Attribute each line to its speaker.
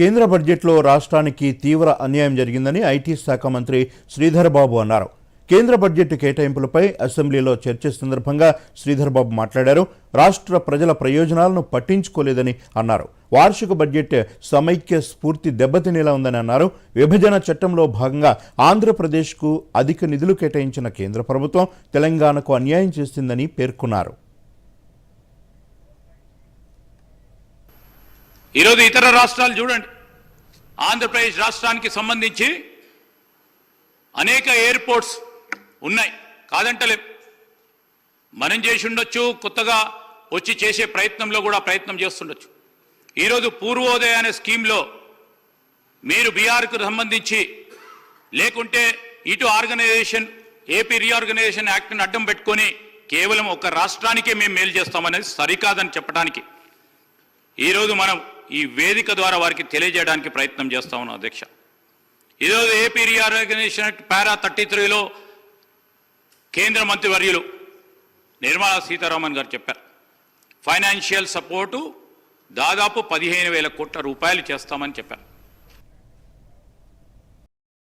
Speaker 1: కేంద్ర బడ్జెట్లో రాష్ట్రానికి తీవ్ర అన్యాయం జరిగిందని ఐటీ శాఖ మంత్రి శ్రీధర్ బాబు అన్నారు. కేంద్ర బడ్జెట్ కేటాయింపులపై అసెంబ్లీలో చర్చ సందర్భంగా శ్రీధర్ బాబు మాట్లాడారు. రాష్ట్ర ప్రజల ప్రయోజనాలను పట్టించుకోలేదని అన్నారు. వార్షిక బడ్జెట్ సమైక్య స్ఫూర్తి దెబ్బతినేలా ఉందని అన్నారు. విభజన చట్టంలో భాగంగా ఆంధ్రప్రదేశ్కు అధిక నిధులు కేటాయించిన కేంద్ర ప్రభుత్వం తెలంగాణకు అన్యాయం చేసిందని పేర్కొన్నారు.
Speaker 2: ఈరోజు ఇతర రాష్ట్రాలు చూడండి. ఆంధ్రప్రదేశ్ రాష్ట్రానికి సంబంధించి అనేక ఎయిర్పోర్ట్స్ ఉన్నాయి. కాదంటలే. మనం చేసి ఉండొచ్చు కొత్తగా వచ్చి చేసే ప్రయత్నంలో కూడా ప్రయత్నం చేస్తుండొచ్చు. ఈరోజు పూర్వోదయ అనే స్కీమ్లో మీరు బీఆర్కు సంబంధించి లేకుంటే ఇటు ఆర్గనైజేషన్ ఏపీ రీఆర్గనైజేషన్ యాక్ట్ని అడ్డం పెట్టుకొని కేవలం ఒక రాష్ట్రానికే మేము మేలు చేస్తామనేది సరికాదని చెప్పడానికి ఈరోజు మనం ఈ వేదిక ద్వారా వారికి తెలియజేయడానికి ప్రయత్నం చేస్తా ఉన్నాం అధ్యక్ష. ఈరోజు AP reorganisation act para thirty త్రీలో కేంద్ర మంత్రివర్యులు నిర్మలా సీతారామన్ గారు చెప్పారు. ఫైనాన్షియల్ సపోర్టు దాదాపు పదిహేను వేల కోట్ల రూపాయలు చేస్తామని చెప్పారు.